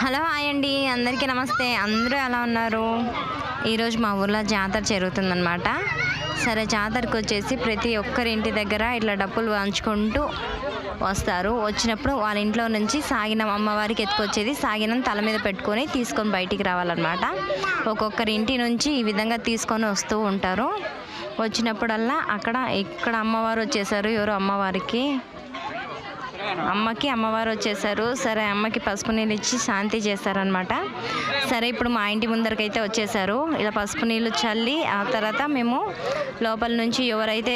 Hello hi అండి. అందరికీ నమస్తే. అందరూ ఎలా ఉన్నారు? ఈరోజు మా ఊర్లో జాతర జరుగుతుందన్నమాట. సరే జాతరకు వచ్చేసి ప్రతి ఒక్కరి ఇంటి దగ్గర ఇట్లా డప్పులు వాంచుకుంటూ వస్తారు. వచ్చినప్పుడు వాళ్ళ ఇంట్లో నుంచి సాగినం అమ్మవారికి ఎత్తుకొచ్చేది సాగినం తల మీద పెట్టుకొని తీసుకొని బయటికి రావాలన్నమాట. ఒక్కొక్కరి ఇంటి నుంచి ఈ విధంగా తీసుకొని వస్తూ ఉంటారు. వచ్చినప్పుడల్లా అక్కడ ఇక్కడ అమ్మవారు వచ్చేసారు. ఎవరు? అమ్మవారికి. అమ్మకి అమ్మవారు వచ్చేసారు. సరే అమ్మకి పసుపు నీళ్ళు ఇచ్చి శాంతి చేశారనమాట సరే ఇప్పుడు మా ఇంటి ముందరకైతే వచ్చేసారు. ఇలా పసుపు నీళ్ళు చల్లి ఆ తర్వాత మేము లోపల నుంచి ఎవరైతే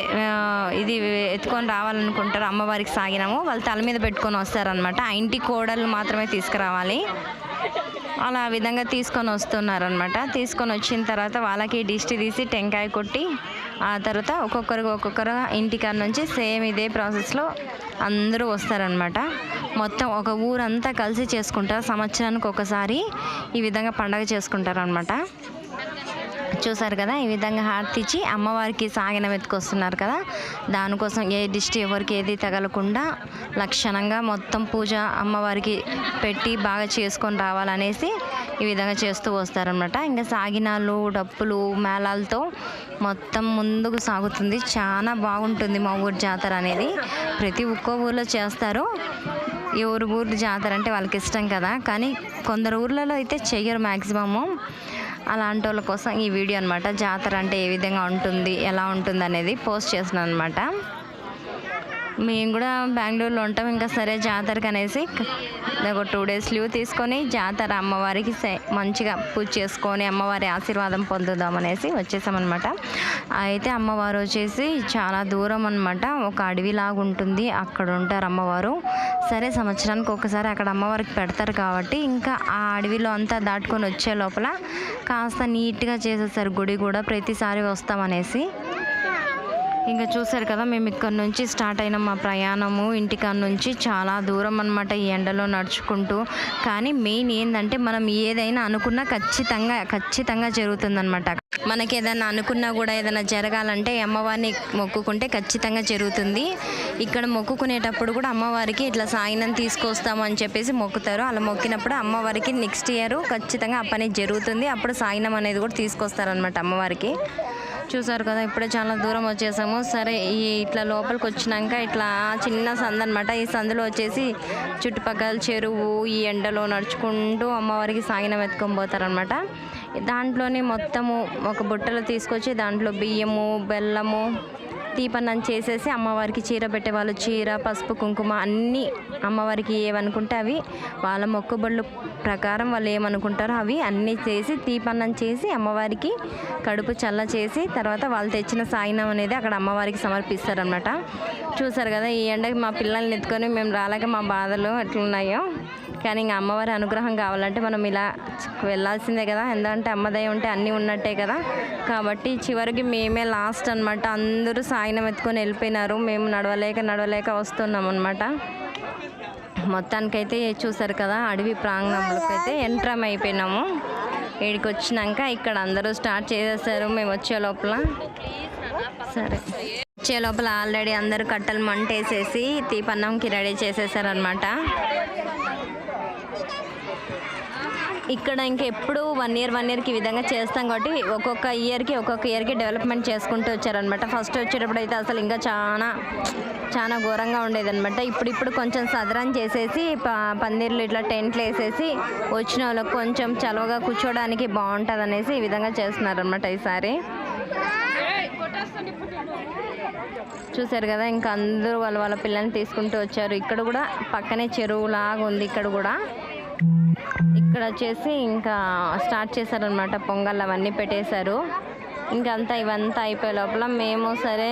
ఇది ఎత్తుకొని రావాలనుకుంటారో అమ్మవారికి సాగినాము వాళ్ళు తల మీద పెట్టుకొని వస్తారనమాట ఆ ఇంటి కోడలు మాత్రమే తీసుకురావాలి. అలా ఆ విధంగా తీసుకొని వస్తున్నారనమాట తీసుకొని వచ్చిన తర్వాత వాళ్ళకి దిష్టి తీసి టెంకాయ కొట్టి ఆ తర్వాత ఒక్కొక్కరికి ఒక్కొక్కరు ఇంటికాడ నుంచి సేమ్ ఇదే ప్రాసెస్లో అందరూ వస్తారనమాట. మొత్తం ఒక ఊరంతా కలిసి చేసుకుంటారు. సంవత్సరానికి ఒకసారి ఈ విధంగా పండగ చేసుకుంటారనమాట. చూసారు కదా ఈ విధంగా హారతి ఇచ్చి అమ్మవారికి సాగిన వెతుకొస్తున్నారు కదా దానికోసం ఏ దిష్టి ఎవరికి ఏది తగలకుండా లక్షణంగా మొత్తం పూజ అమ్మవారికి పెట్టి బాగా చేసుకొని రావాలనేసి ఈ విధంగా చేస్తూ వస్తారనమాట ఇంకా సాగినాలు డప్పులు మేళాలతో మొత్తం ముందుకు సాగుతుంది. చాలా బాగుంటుంది మా ఊరి జాతర అనేది. ప్రతి ఒక్క ఊర్లో చేస్తారు. ఎవరి ఊరి జాతర అంటే వాళ్ళకి ఇష్టం కదా. కానీ కొందరు ఊర్లలో అయితే చెయ్యరు మ్యాక్సిమము అలాంటి వాళ్ళ కోసం ఈ వీడియో అనమాట జాతర అంటే ఏ విధంగా ఉంటుంది ఎలా ఉంటుంది అనేది పోస్ట్ చేసిన అనమాట మేము కూడా బెంగళూరులో ఉంటాం. ఇంకా సరే జాతరకి అనేసి ఒక టూ డేస్ లీవ్ తీసుకొని జాతర అమ్మవారికి మంచిగా పూజ చేసుకొని అమ్మవారి ఆశీర్వాదం పొందుదాం అనేసి వచ్చేసామన్నమాట. అయితే అమ్మవారు వచ్చేసి చాలా దూరం అనమాట ఒక అడవిలాగా ఉంటుంది. అక్కడ ఉంటారు అమ్మవారు. సరే సంవత్సరానికి ఒకసారి అక్కడ అమ్మవారికి పెడతారు కాబట్టి ఇంకా ఆ అడవిలో అంతా దాటుకొని వచ్చే లోపల కాస్త నీట్గా చేసేసారు గుడి కూడా ప్రతిసారి వస్తామనేసి ఇంకా చూసారు కదా మేము ఇక్కడ నుంచి స్టార్ట్ అయిన మా ప్రయాణము. ఇంటికాడ నుంచి చాలా దూరం అనమాట ఈ ఎండలో నడుచుకుంటూ. కానీ మెయిన్ ఏంటంటే మనం ఏదైనా అనుకున్నా ఖచ్చితంగా ఖచ్చితంగా జరుగుతుందనమాట మనకి ఏదైనా అనుకున్నా కూడా ఏదైనా జరగాలంటే అమ్మవారిని మొక్కుకుంటే ఖచ్చితంగా జరుగుతుంది. ఇక్కడ మొక్కుకునేటప్పుడు కూడా అమ్మవారికి ఇట్లా సాయినం తీసుకొస్తాము అని చెప్పేసి మొక్కుతారు. అలా మొక్కినప్పుడు అమ్మవారికి నెక్స్ట్ ఇయర్ ఖచ్చితంగా ఆ పని జరుగుతుంది. అప్పుడు సాయినం అనేది కూడా తీసుకొస్తారనమాట అమ్మవారికి. చూసారు కదా ఇప్పుడే చాలా దూరం వచ్చేసాము. సరే ఈ ఇట్లా లోపలికి వచ్చినాక ఇట్లా చిన్న సందు అనమాట ఈ సందులో వచ్చేసి చుట్టుపక్కల చెరువు ఈ ఎండలో నడుచుకుంటూ అమ్మవారికి సాగినం ఎత్తుకొని పోతారనమాట దాంట్లోనే మొత్తము ఒక బుట్టలో తీసుకొచ్చి దాంట్లో బియ్యము బెల్లము దీపన్నం చేసేసి అమ్మవారికి చీర పెట్టే వాళ్ళు చీర పసుపు కుంకుమ అన్నీ అమ్మవారికి ఏమనుకుంటే అవి వాళ్ళ మొక్కుబళ్ళు ప్రకారం వాళ్ళు ఏమనుకుంటారో అవి అన్నీ చేసి దీపన్నం చేసి అమ్మవారికి కడుపు చల్ల చేసి తర్వాత వాళ్ళు తెచ్చిన సాయినం అనేది అక్కడ అమ్మవారికి సమర్పిస్తారనమాట చూసారు కదా ఈ ఎండకి మా పిల్లల్ని ఎత్తుకొని మేము రాలేక మా బాధలు ఎట్లున్నాయో. కానీ ఇంకా అమ్మవారి అనుగ్రహం కావాలంటే మనం ఇలా వెళ్ళాల్సిందే కదా. ఎందుకంటే అమ్మదయ ఉంటే అన్నీ ఉన్నట్టే కదా. కాబట్టి చివరికి మేమే లాస్ట్ అనమాట అందరూ సాయినం ఎత్తుకొని వెళ్ళిపోయినారు. మేము నడవలేక నడవలేక వస్తున్నాం అనమాట మొత్తానికైతే చూసారు కదా అడవి ప్రాంగణంలోకి అయితే ఎంట్రమ్ అయిపోయినాము. ఇక్కడికి వచ్చినాక ఇక్కడ అందరూ స్టార్ట్ చేసేసారు. మేము వచ్చే లోపల. సరే. వచ్చే లోపల ఆల్రెడీ అందరూ కట్టెలు మంటేసేసి తీపన్నంకి రెడీ చేసేసారనమాట ఇక్కడ ఇంకా ఎప్పుడు వన్ ఇయర్ వన్ ఇయర్కి ఈ విధంగా చేస్తాం కాబట్టి ఒక్కొక్క ఇయర్కి ఒక్కొక్క ఇయర్కి డెవలప్మెంట్ చేసుకుంటూ వచ్చారనమాట ఫస్ట్ వచ్చేటప్పుడు అయితే అసలు ఇంకా చాలా చాలా ఘోరంగా ఉండేదన్నమాట. ఇప్పుడు ఇప్పుడు కొంచెం సదరం చేసేసి ప పందిర్లు ఇట్లా టెంట్లు వేసేసి వచ్చిన వాళ్ళకి కొంచెం చలవగా కూర్చోడానికి బాగుంటుంది అనేసి ఈ విధంగా చేస్తున్నారనమాట ఈసారి. చూసారు కదా ఇంకా అందరూ వాళ్ళ వాళ్ళ పిల్లల్ని తీసుకుంటూ వచ్చారు. ఇక్కడ కూడా పక్కనే చెరువు లాగా ఉంది ఇక్కడ కూడా. ఇక్కడ వచ్చేసి ఇంకా స్టార్ట్ చేశారనమాట పొంగల్ అవన్నీ పెట్టేశారు. ఇంకా అంతా ఇవంతా అయిపోయే లోపల మేము సరే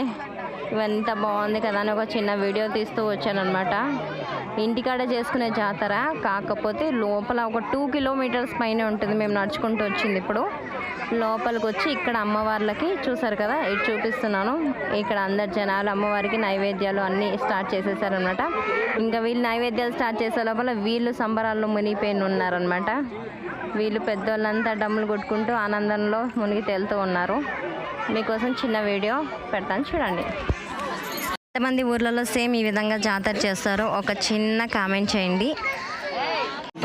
ఇవంతా బాగుంది కదా అని ఒక చిన్న వీడియో తీస్తూ వచ్చానమాట ఇంటికాడ చేసుకునే జాతర కాకపోతే లోపల ఒక టూ కిలోమీటర్స్ పైన ఉంటుంది. మేము నడుచుకుంటూ వచ్చింది ఇప్పుడు. లోపలికి వచ్చి ఇక్కడ అమ్మవార్లకి చూసారు కదా ఇటు చూపిస్తున్నాను. ఇక్కడ అందరు జనాలు అమ్మవారికి నైవేద్యాలు అన్నీ స్టార్ట్ చేసేసారనమాట ఇంకా వీళ్ళు నైవేద్యాలు స్టార్ట్ చేసే లోపల వీళ్ళు సంబరాల్లో మునిగిపోయిన ఉన్నారనమాట వీళ్ళు పెద్దోళ్ళంతా డమ్ములు కొట్టుకుంటూ ఆనందంలో మునిగి తేలుతూ ఉన్నారు. మీకోసం చిన్న వీడియో పెడతాను చూడండి. ఎంతమంది ఊర్లలో సేమ్ ఈ విధంగా జాతర చేస్తారో ఒక చిన్న కామెంట్ చేయండి.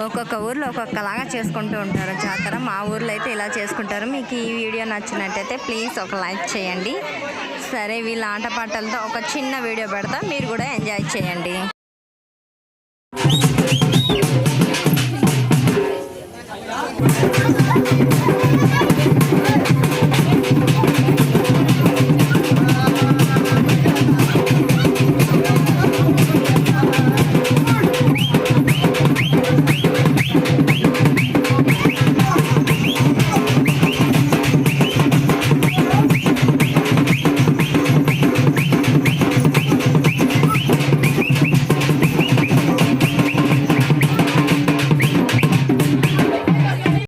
ఒక్కొక్క ఊర్లో ఒక్కొక్కలాగా చేసుకుంటూ ఉంటారు జాతర. మా ఊర్లో అయితే ఇలా చేసుకుంటారు. మీకు ఈ వీడియో నచ్చినట్టయితే ప్లీజ్ ఒక లైక్ చేయండి. సరే వీళ్ళ ఆటపాటలతో ఒక చిన్న వీడియో పెడతా. మీరు కూడా ఎంజాయ్ చేయండి. Thank